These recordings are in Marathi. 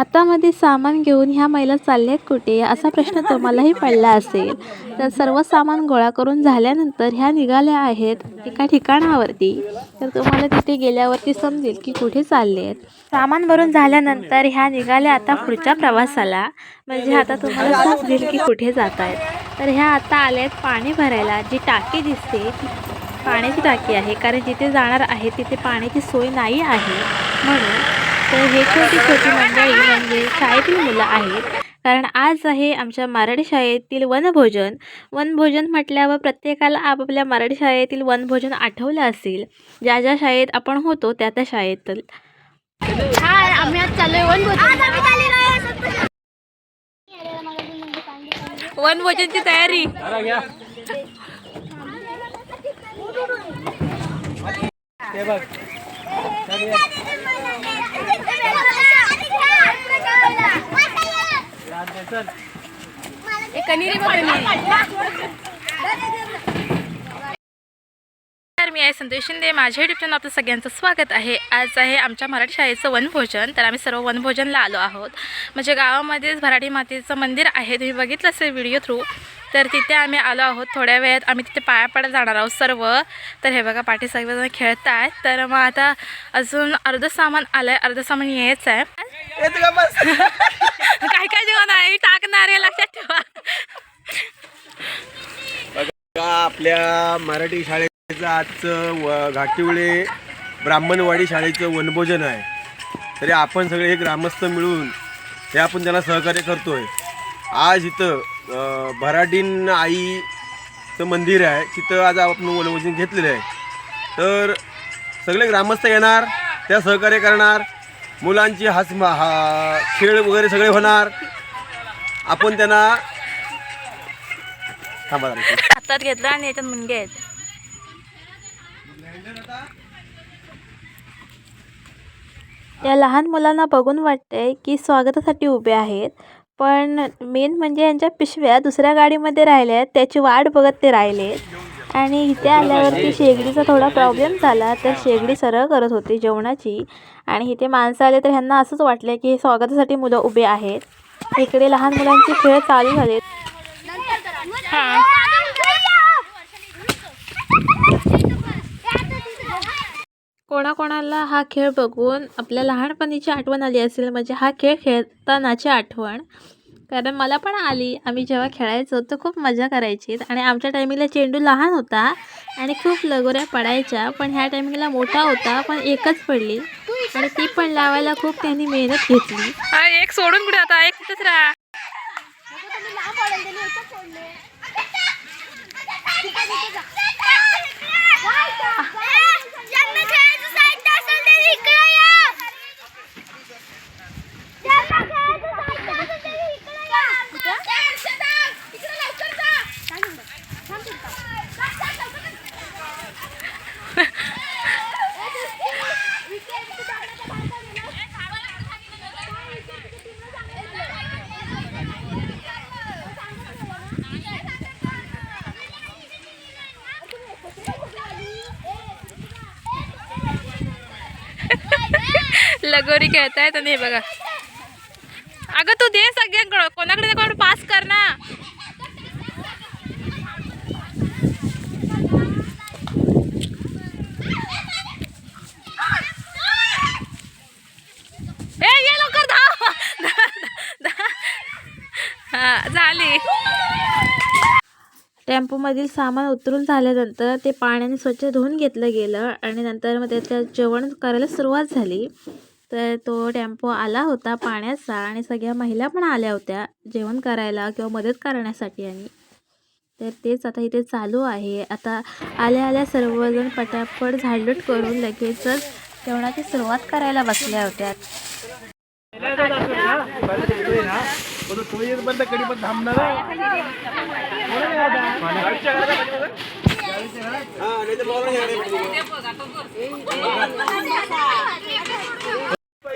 हातामध्ये सामान घेऊन ह्या महिला चालल्यात कुठे? असा प्रश्न तुम्हालाही पडला असेल. तर सर्व सामान गोळा करून झाल्यानंतर ह्या निघाल्या आहेत एका ठिकाणावरती. तर तुम्हाला तिथे गेल्यावरती समजेल की कुठे चालले आहेत सामान भरून झाल्यानंतर ह्या निघाल्या आता पुढच्या प्रवासाला. म्हणजे आता तुम्हाला समजेल की कुठे जात आहेत तर ह्या आता आल्या आहेत पाणी भरायला. जी टाकी दिसते ती पाण्याची टाकी आहे. कारण जिथे जाणार आहे तिथे पाण्याची सोय नाही आहे. म्हणून तर हे छोटी छोटी मंडळी म्हणजे शाळेतील मुलं आहेत. कारण आज आहे आमच्या मराठी शाळेतील वनभोजन. वनभोजन म्हटल्यावर प्रत्येकाला आपापल्या मराठी शाळेतील वनभोजन आठवलं असेल. ज्या ज्या शाळेत आपण होतो त्या त्या शाळेतील हाय आम्ही आज चाललोय वन वनभोजनची तयारी. तर मी आहे संतोष शिंदे माझ्या युट्यूब चॅनल आपलं सगळ्यांचं स्वागत आहे. आज आहे आमच्या मराठी शाळेचं वनभोजन. तर आम्ही सर्व वनभोजनला आलो आहोत. म्हणजे गावामध्येच भराडी मातेचं मंदिर आहे. तुम्ही बघितलं असेल व्हिडिओ थ्रू तर तिथे आम्ही आलो आहोत थोड्या वेळात. आम्ही तिथे पाया पडत जाणार आहोत सर्व. तर हे बघा पाठी सगळेजण खेळत आहेत तर मग आता अजून अर्ध सामान आलं आहे अर्ध सामान यायचं आहे. काय काय जेवण आहे टाकणार आहे लक्षात ठेवा. आपल्या मराठी शाळेचं आजचं व घाटिवळे ब्राह्मणवाडी शाळेचं वनभोजन आहे. तरी आपण सगळे हे ग्रामस्थ मिळून हे आपण त्यांना सहकार्य करतोय. आज इथं भराडीन आईचं मंदिर आहे. तिथं आज आपण वनभोजन घेतलेलं आहे. तर सगळे ग्रामस्थ येणार त्या सहकार्य करणार मुलांची हास हा खेळ वगैरे सगळे होणार. आपण त्यांना थांबा जरा. हातात घेतलं आणि याच्यात मुंगे आहेत. या लहान मुलांना बघून वाटतंय की स्वागतासाठी उभे आहेत. पण मेन म्हणजे यांच्या पिशव्या दुसऱ्या गाडीमध्ये राहिल्या आहेत. त्याची वाट बघत ते राहिले आणि इथे आल्यावरती शेगडीचा थोडा प्रॉब्लेम झाला. तर शेगडी सरळ करत होती जेवणाची. आणि इथे माणसं आले तर ह्यांना असंच वाटलं की स्वागतासाठी मुलं उभे आहेत. इकडे लहान मुलांचे खेळ चालू झालेत कोणाकोणाला हा खेळ बघून आपल्या लहानपणीची आठवण आली असेल म्हणजे हा खेळ खेळतानाची आठवण. कारण मला पण आली. आम्ही जेव्हा खेळायचो तर खूप मजा करायची. आणि आमच्या टायमिंगला चेंडू लहान होता आणि खूप लगोऱ्या पडायच्या. पण ह्या टायमिंगला मोठा होता पण एकच पडली. आणि ती पण लावायला खूप त्यांनी मेहनत घेतली. एक सोडून कुठे आता एक कुठेच राहा. लगोरी खेळतायत आणि हे बघा. अगं तू दे सगळ्यांकडं. कोणाकडे ना कोणाकडे पास कर ना. ए ये लवकर धाव. हा झाली. टेम्पोमधील सामान उतरून झाल्यानंतर ते पाण्याने स्वच्छ धुवून घेतलं गेलं आणि नंतर मग त्याच्यात जेवण करायला सुरुवात झाली. तर तो टेम्पो आला होता पाण्याचा आणि सगळ्या महिला पण आल्या होत्या जेवण करायला किंवा मदत करण्यासाठी आणि. तर तेच आता इथे चालू आहे. आता आल्या आल्या सर्वजण पटापट झाडलोट करून लगेचच जेवणाची सुरुवात करायला बसल्या होत्या.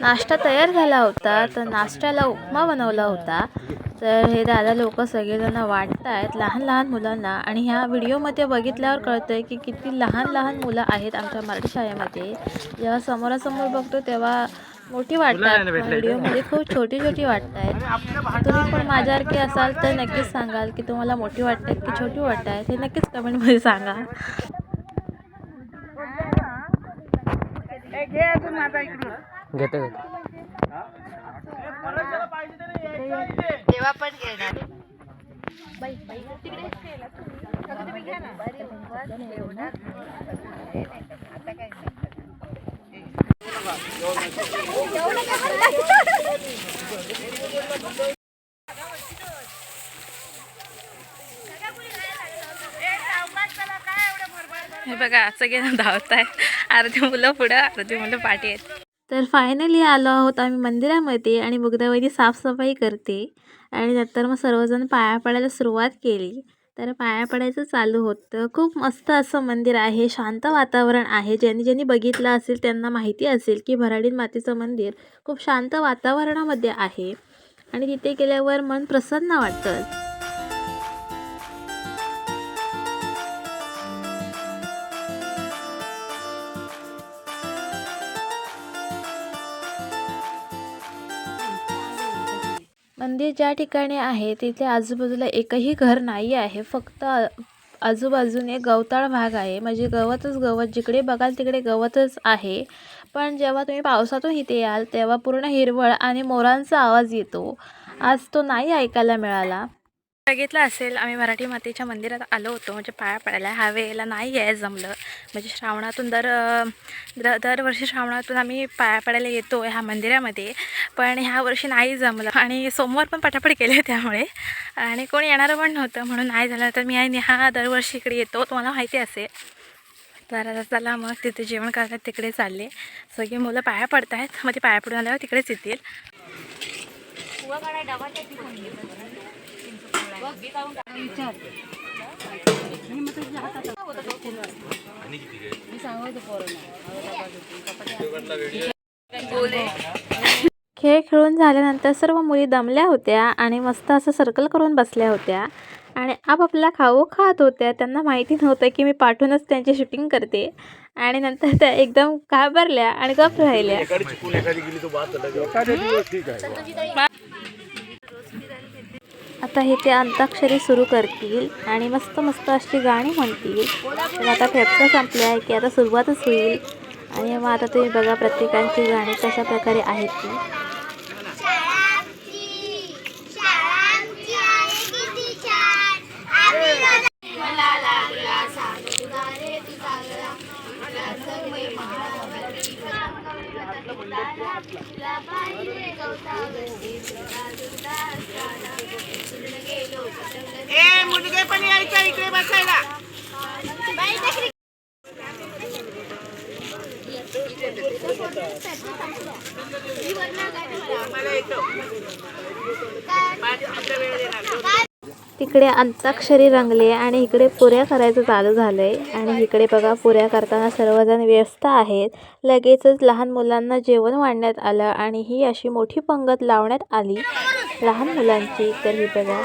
नाश्ता तयार झाला होता तर नाश्त्याला उपमा बनवला होता. तर हे दादा लोक सगळेजण वाटत आहेत लहान लहान मुलांना आणि ह्या व्हिडिओमध्ये बघितल्यावर कळतं आहे की किती लहान लहान मुलं आहेत आमच्या मराठी शाळेमध्ये. जेव्हा समोरासमोर बघतो तेव्हा मोठी वाटतात पण व्हिडिओमध्ये खूप छोटी छोटी वाटत आहेत तुम्ही पण माझ्यासारखे असाल तर नक्कीच सांगाल की तुम्हाला मोठी वाटतात की छोटी वाटत आहेत हे नक्कीच कमेंटमध्ये सांगा. घेतो घेतो. हे बघा सगळे धावत आहे अर्धी मुलं पुढं अर्धी मुलं पाठी आहेत. तर फायनली आलो आहोत आम्ही मंदिरामध्ये आणि बुगदावैदी साफसफाई करते. आणि नंतर मग सर्वजण पाया पडायला सुरुवात केली. तर पाया पडायचं चालू होतं. खूप मस्त असं मंदिर आहे. शांत वातावरण आहे. ज्यांनी ज्यांनी बघितलं असेल त्यांना माहिती असेल की भराडीन मातेचं मंदिर खूप शांत वातावरणामध्ये आहे. आणि तिथे गेल्यावर मन प्रसन्न वाटतं. मंदिर ज्या ठिकाणी आहे तिथे आजूबाजूला एकही घर नाही आहे. फक्त आजूबाजूने गवताळ भाग आहे. म्हणजे गवतच गवत. जिकडे बघाल तिकडे गवतच आहे. पण जेव्हा तुम्ही पावसातून इथे याल तेव्हा पूर्ण हिरवळ आणि मोरांचा आवाज येतो. आज तो नाही ऐकायला मिळाला. बघितलं असेल आम्ही मराठी मातेच्या मंदिरात आलो होतो. म्हणजे पाया पडायला ह्या वेळेला नाही आहे जमलं. म्हणजे श्रावणातून दर दर दरवर्षी श्रावणातून आम्ही पाया पडायला येतो ह्या मंदिरामध्ये. पण ह्या वर्षी नाही जमलं. आणि सोमवार पण पटापट केले त्यामुळे. आणि कोणी येणारं पण नव्हतं. म्हणून नाही झालं तर मी आणि हा दरवर्षी इकडे येतो. तुम्हाला माहिती असेल. तर चला मग तिथे जेवण करतात तिकडे चालले. सगळी मुलं पाया पडत आहेत मग ते म्हणजे पाया पडून आल्यावर तिकडेच येतील. खेळ खेळून झाल्यानंतर सर्व मुली दमल्या होत्या आणि मस्त असं सर्कल करून बसल्या होत्या. आणि आपापला खाऊ खात होत्या. त्यांना माहिती नव्हतं की मी पाठवूनच त्यांची शूटिंग करते. आणि नंतर त्या एकदम घाबरल्या आणि गप राहिल्या. आता हे ते अंताक्षरी सुरू करतील आणि मस्त मस्त अशी गाणी म्हणतील. तर आता फेफसा संपल्या आहे की आता सुरुवातच होईल. आणि मग आता तुम्ही बघा प्रत्येकांची गाणी कशा प्रकारे आहेत ती. ए मुलगे पण यायचा इकडे बसायला. तिकडे अंताक्षरी रंगले आणि इकडे पुऱ्या करायचं चालू झालं आहे आणि इकडे बघा पुऱ्या करताना सर्वजण व्यस्त आहेत. लगेचच लहान मुलांना जेवण वाढण्यात आलं आणि ही अशी मोठी पंगत लावण्यात आली. लहान मुलांची तर ही बघा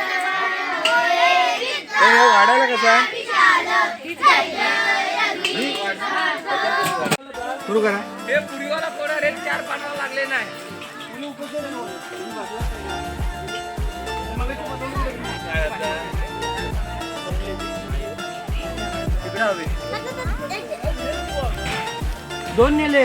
ए, हे वाढायला कसा सुरू करा. हे पुरीवाला पोरा रे चार पानाला लागले नाही. दोन नेले.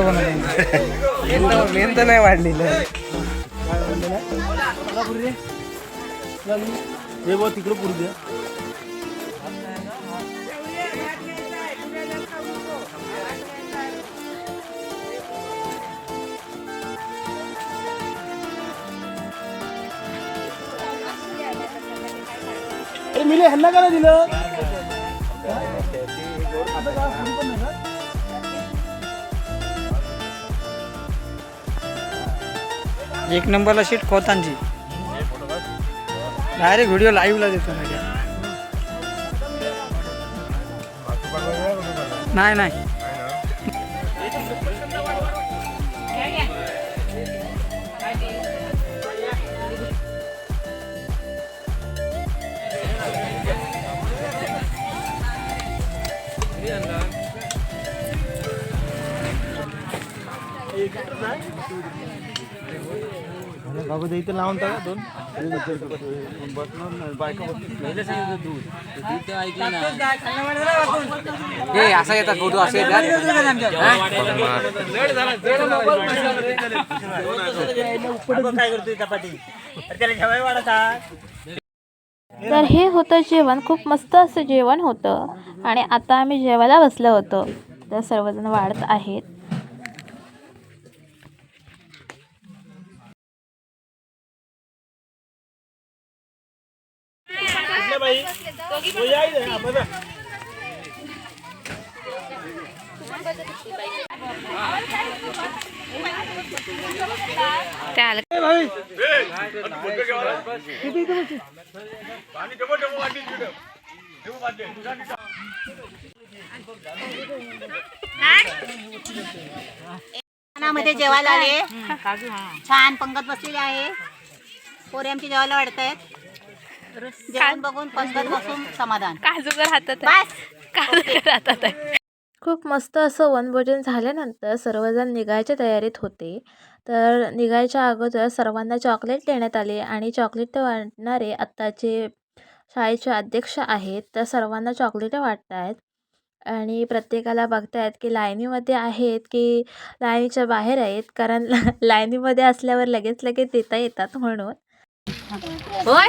बनवतो मेन तर नाही वाढलेलं. तिकडे पुरू द्या मिले ह्यांना का नाही दिलं एक नंबरला शीट खोतांची डायरेक्ट व्हिडिओ लाईव्हला देतो नाही नाही. बाबू इथे लावून टाका दोन. हे असा येतात फोटो असे तर हे होतं जेवण खूप मस्त असं जेवण होतं. आणि आता आम्ही जेवायला बसलो होतो. तर सर्वजण वाढत आहेत. मध्ये जेवायला आले. छान पंगत बसलेली आहे. पोरे आमची जेवायला वाढत आहेत जेवण बघून पंगत बसून समाधान. काजूगर हातात बस. काजूगर हातात आहे. खूप मस्त असं वनभोजन झाल्यानंतर सर्वजण निघायच्या तयारीत होते. तर निघायच्या अगोदर सर्वांना चॉकलेट देण्यात आले आणि चॉकलेट वाटणारे आत्ताचे शाळेचे अध्यक्ष आहेत. तर सर्वांना चॉकलेटं वाटत आहेत आणि प्रत्येकाला बघतायत की लाईनीमध्ये आहेत की लाईनीच्या बाहेर आहेत. कारण लाईनीमध्ये असल्यावर लगेच लगेच देता येतात म्हणून. होय?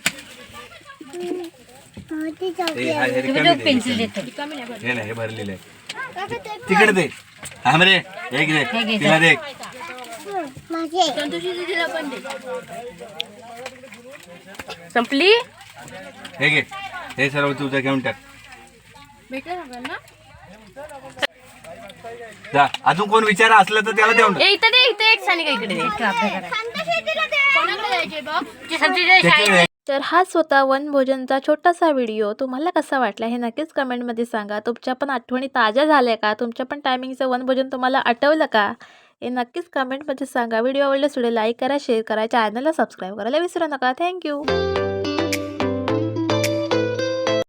पेन्सिल हे नाही हे भरलेलं आहे. तिकडे दे. थांब रे एक दे तिला दे. संपली? हे घे. हे सर्व तुझं घेऊन टाक. जा. अजून कोण विचार असलं तर त्याला देऊन टाक. इथं दे इथं एक सानिका इकडे दे. तर हाच होता वनभोजनचा छोटासा व्हिडिओ तुम्हाला कसा वाटला हे नक्कीच कमेंटमध्ये सांगा. तुमच्या पण आठवणी ताज्या झाल्या का? तुमच्या पण टायमिंगचं वनभोजन तुम्हाला आठवलं का? हे नक्कीच कमेंटमध्ये सांगा. व्हिडिओ आवडल्यास व्हिडिओ लाईक करा शेअर करा चॅनलला सबस्क्राईब करायला विसरू नका. थँक्यू.